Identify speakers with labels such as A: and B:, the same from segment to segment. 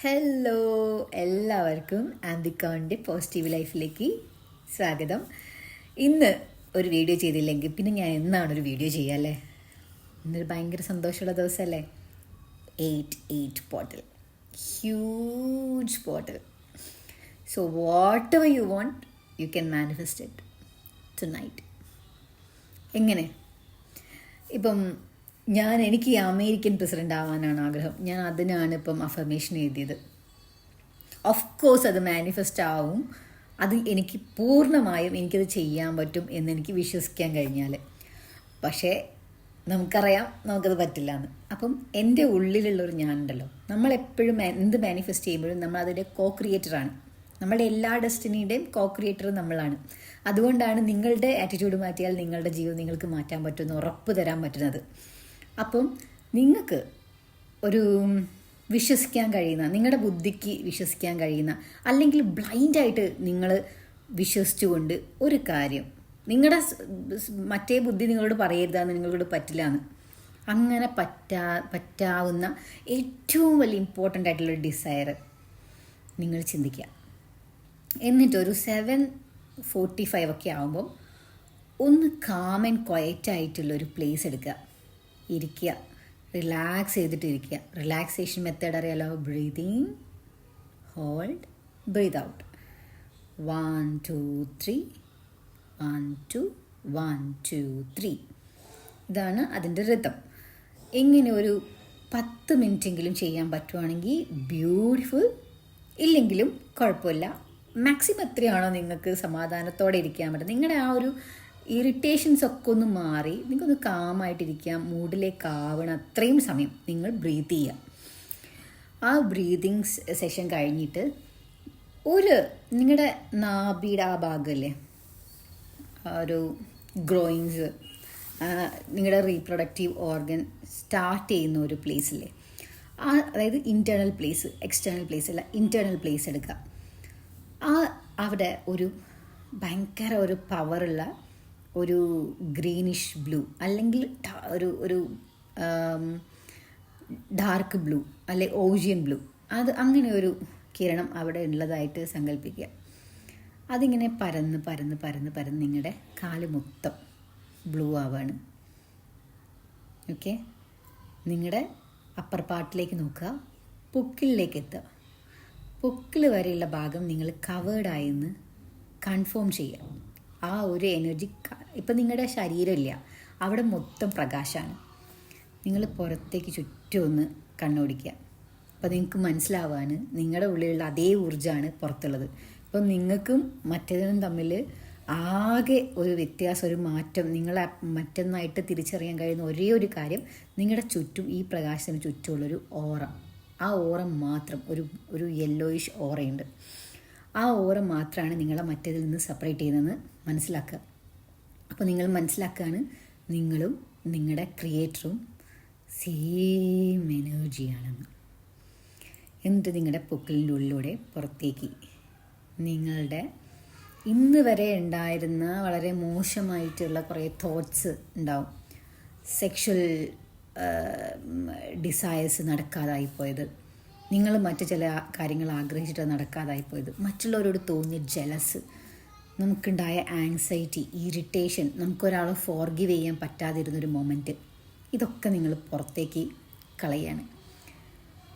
A: Hello എല്ലാവർക്കും ആംബിക്കോണിന്റെ positive ലൈഫിലേക്ക് സ്വാഗതം. ഇന്ന് ഒരു വീഡിയോ ചെയ്തില്ലെങ്കിൽ പിന്നെ ഞാൻ എന്നാണ് ഒരു വീഡിയോ ചെയ്യുക അല്ലേ ഇന്നൊരു ഭയങ്കര സന്തോഷമുള്ള ദിവസമല്ലേ? Eight eight portal huge portal so whatever you want you can manifest it tonight എങ്ങനെ? ഇപ്പം ഞാൻ എനിക്ക് ഈ അമേരിക്കൻ പ്രസിഡന്റ് ആവാനാണ് ആഗ്രഹം. ഞാൻ അതിനാണ് ഇപ്പം അഫർമേഷൻ എഴുതിയത്. ഓഫ് കോഴ്സ് അത് മാനിഫെസ്റ്റ് ആവും. അത് എനിക്ക് പൂർണമായും എനിക്കത് ചെയ്യാൻ പറ്റും എന്ന് എനിക്ക് വിശ്വസിക്കാൻ കഴിഞ്ഞാൽ പക്ഷേ നമുക്കറിയാം നമുക്കത് പറ്റില്ല എന്ന് അപ്പം എന്റെ ഉള്ളിലുള്ളൊരു ഞാനുണ്ടല്ലോ. നമ്മളെപ്പോഴും എന്ത് മാനിഫെസ്റ്റ് ചെയ്യുമ്പോഴും നമ്മൾ അതിന്റെ കോ ക്രിയേറ്ററാണ് നമ്മളുടെ എല്ലാ ഡെസ്റ്റിനിയുടെയും കോ ക്രിയേറ്റർ നമ്മളാണ്. അതുകൊണ്ടാണ് നിങ്ങളുടെ ആറ്റിറ്റ്യൂഡ് മാറ്റിയാൽ നിങ്ങളുടെ ജീവിതം നിങ്ങൾക്ക് മാറ്റാൻ പറ്റുമെന്ന് ഉറപ്പ് തരാൻ പറ്റുന്നത്. അപ്പം നിങ്ങൾക്ക് ഒരു വിശ്വസിക്കാൻ കഴിയുന്ന നിങ്ങളുടെ ബുദ്ധിക്ക് വിശ്വസിക്കാൻ കഴിയുന്ന അല്ലെങ്കിൽ ബ്ലൈൻഡായിട്ട് നിങ്ങൾ വിശ്വസിച്ചുകൊണ്ട് ഒരു കാര്യം നിങ്ങളുടെ മറ്റേ ബുദ്ധി നിങ്ങളോട് പറയരുതാന്ന് നിങ്ങളോട് പറ്റില്ല എന്ന് അങ്ങനെ പറ്റാ പറ്റാവുന്ന ഏറ്റവും വലിയ ഇമ്പോർട്ടന്റ് ആയിട്ടുള്ള ഡിസയർ നിങ്ങൾ ചിന്തിക്കുക. എന്നിട്ട് ഒരു സെവൻ ഫോർട്ടി ഫൈവ് ഒക്കെ ആകുമ്പം ഒന്ന് കാം ആൻഡ് ക്വയറ്റ് ആയിട്ടുള്ള ഒരു പ്ലേസ് എടുക്കുക. ഇരിക്കുക. റിലാക്സ് ചെയ്തിട്ട് ഇരിക്കുക റിലാക്സേഷൻ മെത്തേഡ് അറിയാലോ? Breathing hold breath out one two three one two one two three ഇതാണ് അതിന്റെ ഋതം ഇങ്ങനെ ഒരു പത്ത് മിനിറ്റെങ്കിലും ചെയ്യാൻ പറ്റുവാണെങ്കിൽ ബ്യൂട്ടിഫുൾ ഇല്ലെങ്കിലും കുഴപ്പമില്ല. മാക്സിമം എത്രയാണോ നിങ്ങൾക്ക് സമാധാനത്തോടെ ഇരിക്കാൻ പറ്റുന്നത് നിങ്ങളുടെ ആ ഒരു ഇറിറ്റേഷൻസ് ഒക്കെ ഒന്ന് മാറി നിങ്ങൾക്കൊന്ന് കാമായിട്ടിരിക്കാം മൂഡിലേക്ക് ആവണം അത്രയും സമയം നിങ്ങൾ ബ്രീത്ത് ചെയ്യുക. ആ ബ്രീതിങ് സെഷൻ കഴിഞ്ഞിട്ട് ഒരു നിങ്ങളുടെ നാഭിയുടെ ആ ഭാഗമല്ലേ ഒരു ഗ്രോയിങ്സ് നിങ്ങളുടെ റീപ്രൊഡക്റ്റീവ് ഓർഗൻ സ്റ്റാർട്ട് ചെയ്യുന്ന ഒരു പ്ലേസില്ലേ ആ അതായത് ഇന്റേർണൽ പ്ലേസ് എക്സ്റ്റേണൽ പ്ലേസ് അല്ല ഇന്റേർണൽ പ്ലേസ് എടുക്കുക. ആ അവിടെ ഒരു ഭയങ്കര ഒരു പവറുള്ള ഒരു ഗ്രീനിഷ് ബ്ലൂ അല്ലെങ്കിൽ ഒരു ഒരു ഡാർക്ക് ബ്ലൂ അല്ലെ ഓഷ്യൻ ബ്ലൂ. അത് അങ്ങനെ ഒരു കിരണം അവിടെ ഉള്ളതായിട്ട് സങ്കല്പിക്കുക അതിങ്ങനെ പരന്ന് പരന്ന് പരന്ന് പരന്ന് നിങ്ങളുടെ കാൽ മൊത്തം ബ്ലൂ ആവാണ്. ഓക്കെ? നിങ്ങളുടെ അപ്പർ പാർട്ടിലേക്ക് നോക്കുക. പൊക്കിളിലേക്ക് എത്തുക. പൊക്കിൾ വരെയുള്ള ഭാഗം നിങ്ങൾ കവേർഡായെന്ന് കൺഫേം ചെയ്യുക. ആ ഒരു എനർജി ഇപ്പം നിങ്ങളുടെ ശരീരമില്ല. അവിടെ മൊത്തം പ്രകാശമാണ്. നിങ്ങൾ പുറത്തേക്ക് ചുറ്റും ഒന്ന് കണ്ണോടിക്കുക. അപ്പോൾ നിങ്ങൾക്ക് മനസ്സിലാവാൻ നിങ്ങളുടെ ഉള്ളിലുള്ള അതേ ഊർജമാണ് പുറത്തുള്ളത്. ഇപ്പം നിങ്ങൾക്കും മറ്റേതിനും തമ്മിൽ ആകെ ഒരു വ്യത്യാസം ഒരു മാറ്റം നിങ്ങളെ മറ്റൊന്നായിട്ട് തിരിച്ചറിയാൻ കഴിയുന്ന ഒരേ ഒരു കാര്യം നിങ്ങളുടെ ചുറ്റും ഈ പ്രകാശത്തിന് ചുറ്റുമുള്ളൊരു ഓറ. ആ ഓറ മാത്രം ഒരു ഒരു യെല്ലോയിഷ് ഓറയുണ്ട്. ആ ഓറ മാത്രമാണ് നിങ്ങളെ മറ്റേതിൽ നിന്ന് സെപ്പറേറ്റ് ചെയ്യുന്നതെന്ന് മനസ്സിലാക്കുക. അപ്പോൾ നിങ്ങൾ മനസ്സിലാക്കുകയാണ് നിങ്ങളും നിങ്ങളുടെ ക്രിയേറ്ററും സെയിം എനർജിയാണെന്ന് എന്നിട്ട് നിങ്ങളുടെ പൊക്കിളിന്റെ ഉള്ളിലൂടെ പുറത്തേക്ക് നിങ്ങളുടെ ഇന്ന് വരെ ഉണ്ടായിരുന്ന വളരെ മോശമായിട്ടുള്ള കുറേ തോട്ട്സ് ഉണ്ടാവും. സെക്ഷൽ ഡിസയേഴ്സ് നടക്കാതായി പോയത്. നിങ്ങൾ മറ്റു ചില കാര്യങ്ങൾ ആഗ്രഹിച്ചിട്ട് നടക്കാതായി പോയത്. മറ്റുള്ളവരോട് തോന്നിയ ജലസ് നമുക്കുണ്ടായ ആങ്സൈറ്റി ഇറിറ്റേഷൻ നമുക്കൊരാളെ ഫോർഗീവ് ചെയ്യാൻ പറ്റാതിരുന്നൊരു മൊമെന്റ് ഇതൊക്കെ നിങ്ങൾ പുറത്തേക്ക് കളയാണ്.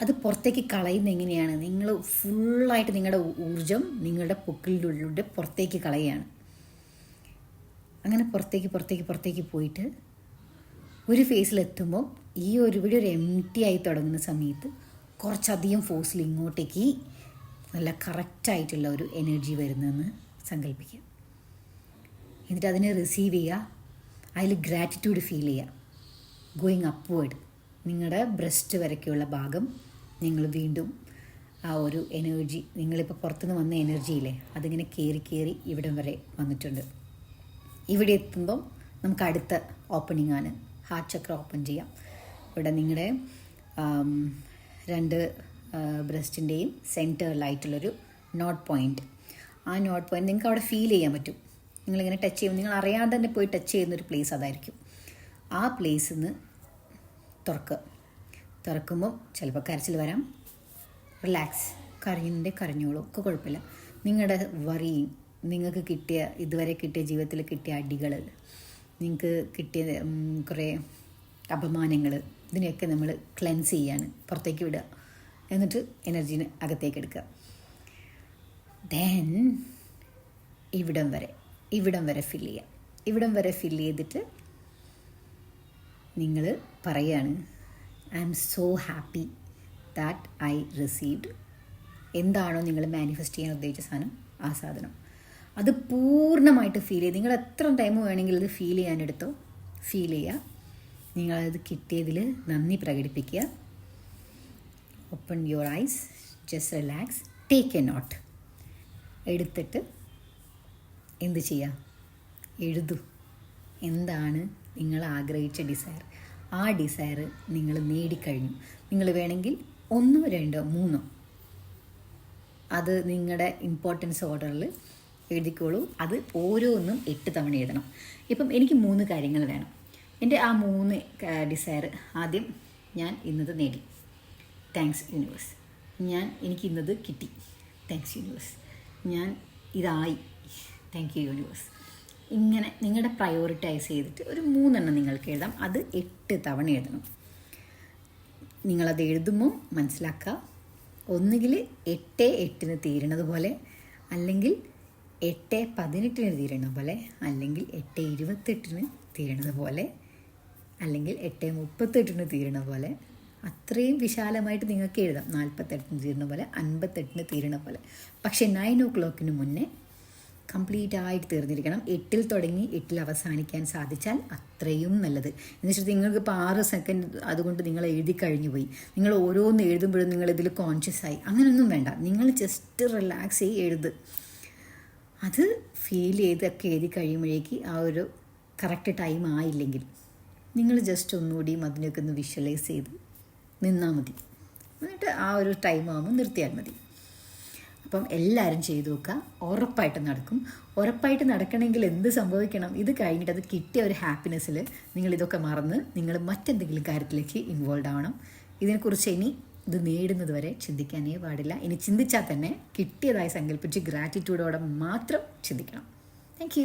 A: അത് പുറത്തേക്ക് കളയുന്ന എങ്ങനെയാണ്? നിങ്ങൾ ഫുള്ളായിട്ട് നിങ്ങളുടെ ഊർജം നിങ്ങളുടെ പൊക്കിലുള്ളിലൂടെ പുറത്തേക്ക് കളയാണ്. അങ്ങനെ പുറത്തേക്ക് പുറത്തേക്ക് പുറത്തേക്ക് പോയിട്ട് ഒരു ഫേസിലെത്തുമ്പോൾ ഈ ഒരു ഒരു എം ടി ആയി തുടങ്ങുന്ന സമയത്ത് കുറച്ചധികം ഫോഴ്സിൽ ഇങ്ങോട്ടേക്ക് നല്ല കറക്റ്റായിട്ടുള്ള ഒരു എനർജി വരുന്നതെന്ന് സങ്കല്പിക്കുക. എന്നിട്ട് അതിനെ റിസീവ് ചെയ്യുക. അതിൽ ഗ്രാറ്റിറ്റ്യൂഡ് ഫീൽ ചെയ്യുക. ഗോയിങ് അപ്വേഡ് നിങ്ങളുടെ ബ്രസ്റ്റ് വരയ്ക്കുള്ള ഭാഗം നിങ്ങൾ വീണ്ടും ആ ഒരു എനർജി നിങ്ങളിപ്പോൾ പുറത്തുനിന്ന് വന്ന എനർജിയില്ലേ അതിങ്ങനെ കയറി കയറി ഇവിടം വരെ വന്നിട്ടുണ്ട്. ഇവിടെ എത്തുമ്പം നമുക്ക് അടുത്ത ഓപ്പണിംഗ് ആണ്. ഹാർട്ട് ചക്ര ഓപ്പൺ ചെയ്യാം. ഇവിടെ നിങ്ങളുടെ രണ്ട് ബ്രസ്റ്റിന്റെയും സെന്ററിലായിട്ടുള്ളൊരു നോട്ട് പോയിന്റ് ആ നോട്ട് പോയിന്റ് നിങ്ങൾക്ക് അവിടെ ഫീൽ ചെയ്യാൻ പറ്റും. നിങ്ങളിങ്ങനെ ടച്ച് ചെയ്യും. നിങ്ങൾ അറിയാതെ തന്നെ പോയി ടച്ച് ചെയ്യുന്ന ഒരു പ്ലേസ് അതായിരിക്കും. ആ പ്ലേസിൽ നിന്ന് തുറക്കുക. തുറക്കുമ്പോൾ ചിലപ്പോൾ കരച്ചിൽ വരാം. റിലാക്സ് കരഞ്ഞിന്റെ കരഞ്ഞോളൂ. ഒക്കെ കുഴപ്പമില്ല. നിങ്ങളുടെ വറിയും നിങ്ങൾക്ക് കിട്ടിയ ഇതുവരെ കിട്ടിയ ജീവിതത്തിൽ കിട്ടിയ അടികൾ നിങ്ങൾക്ക് കിട്ടിയ കുറേ അപമാനങ്ങൾ ഇതിനെയൊക്കെ നമ്മൾ ക്ലെൻസ് ചെയ്യാണ്. പുറത്തേക്ക് വിടുക. എന്നിട്ട് എനർജീനെ അകത്തേക്ക് എടുക്കുക. ദെൻ ഇവിടം വരെ ഇവിടം വരെ ഫില്ല് ചെയ്യാം. ഇവിടം വരെ ഫില്ല് ചെയ്തിട്ട് നിങ്ങൾ പറയാണ് I am so happy that I received എന്താണോ നിങ്ങൾ മാനിഫെസ്റ്റ് ചെയ്യാൻ ഉദ്ദേശിച്ച സാധനം ആ സാധനം. അത് പൂർണമായിട്ട് ഫീൽ ചെയ്ത് നിങ്ങൾ എത്ര ടൈം വേണമെങ്കിലും ഇത് ഫീൽ ചെയ്യാനെടുത്തോ ഫീൽ ചെയ്യുക. നിങ്ങളത് കിട്ടിയതിൽ നന്ദി പ്രകടിപ്പിക്കുക. Open your eyes just relax take a note എടുത്തിട്ട് എന്ത് ചെയ്യാം? എഴുതൂ. എന്താണ് നിങ്ങൾ ആഗ്രഹിച്ച ഡിസയർ ആ ഡിസയർ നിങ്ങൾ നേടിക്കഴിഞ്ഞു. നിങ്ങൾ വേണമെങ്കിൽ ഒന്നോ രണ്ടോ മൂന്നോ. അത് നിങ്ങളുടെ ഇമ്പോർട്ടൻസ് ഓർഡറിൽ എഴുതിക്കോളൂ. അത് ഓരോന്നും എട്ട് തവണ എഴുതണം. ഇപ്പം എനിക്ക് മൂന്ന് കാര്യങ്ങൾ വേണം. എന്റെ ആ മൂന്ന് ഡിസയർ ആദ്യം ഞാൻ ഇന്നത് നേടി. താങ്ക്സ് യൂണിവേഴ്സ് ഞാൻ എനിക്ക് ഇന്നത് കിട്ടി. താങ്ക്സ് യൂണിവേഴ്സ് ഞാൻ ഇതായി. താങ്ക് യു യൂണിവേഴ്സ് ഇങ്ങനെ നിങ്ങളുടെ പ്രയോറിറ്റൈസ് ചെയ്തിട്ട് ഒരു മൂന്നെണ്ണം നിങ്ങൾക്ക് എഴുതാം. അത് എട്ട് തവണ എഴുതണം. നിങ്ങളത് എഴുതുമ്പോൾ മനസ്സിലാക്കുക. ഒന്നുകിൽ എട്ട് എട്ടിന് തീരണത് പോലെ അല്ലെങ്കിൽ എട്ട് പതിനെട്ടിന് തീരണ പോലെ അല്ലെങ്കിൽ എട്ട് ഇരുപത്തെട്ടിന് തീരണത് പോലെ അല്ലെങ്കിൽ എട്ട് മുപ്പത്തെട്ടിന് തീരണ പോലെ അത്രയും വിശാലമായിട്ട് നിങ്ങൾക്ക് എഴുതാം. നാൽപ്പത്തെട്ടിന് തീരണ പോലെ അൻപത്തെട്ടിന് തീരണ പോലെ. പക്ഷേ നയൻ ഓ ക്ലോക്കിന് മുന്നേ കംപ്ലീറ്റ് ആയിട്ട് തീർന്നിരിക്കണം. എട്ടിൽ തുടങ്ങി എട്ടിൽ അവസാനിക്കാൻ സാധിച്ചാൽ അത്രയും നല്ലത്. എന്ന് വെച്ചാൽ നിങ്ങൾക്ക് ഇപ്പോൾ ആറ് സെക്കൻഡ് അതുകൊണ്ട് നിങ്ങൾ എഴുതി കഴിഞ്ഞു പോയി. നിങ്ങൾ ഓരോന്ന് എഴുതുമ്പോഴും നിങ്ങൾ ഇതിൽ കോൺഷ്യസ് ആയി. അങ്ങനെയൊന്നും വേണ്ട. നിങ്ങൾ ജസ്റ്റ് റിലാക്സ് ചെയ്ത് എഴുത്. അത് ഫീൽ ചെയ്തൊക്കെ എഴുതി കഴിയുമ്പോഴേക്ക് ആ ഒരു കറക്റ്റ് ടൈം ആയില്ലെങ്കിൽ നിങ്ങൾ ജസ്റ്റ് ഒന്നുകൂടിയും അതിനൊക്കെ ഒന്ന് വിഷ്വലൈസ് ചെയ്ത് നിന്നാൽ മതി. എന്നിട്ട് ആ ഒരു ടൈം ആകുമ്പോൾ നിർത്തിയാൽ മതി. അപ്പം എല്ലാവരും ചെയ്തു നോക്കുക. ഉറപ്പായിട്ട് നടക്കും. ഉറപ്പായിട്ട് നടക്കണമെങ്കിൽ എന്ത് സംഭവിക്കണം? ഇത് കഴിഞ്ഞിട്ട് അത് കിട്ടിയ ഒരു ഹാപ്പിനെസ്സിൽ നിങ്ങൾ ഇതൊക്കെ മറന്ന് നിങ്ങൾ മറ്റെന്തെങ്കിലും കാര്യത്തിലേക്ക് ഇൻവോൾവ് ആവണം. ഇതിനെക്കുറിച്ച് ഇനി ഇത് നേടുന്നത് വരെ ചിന്തിക്കാനേ പാടില്ല. ഇനി ചിന്തിച്ചാൽ തന്നെ കിട്ടിയതായി സങ്കല്പിച്ച് ഗ്രാറ്റിറ്റ്യൂഡോടെ മാത്രം ചിന്തിക്കണം. താങ്ക്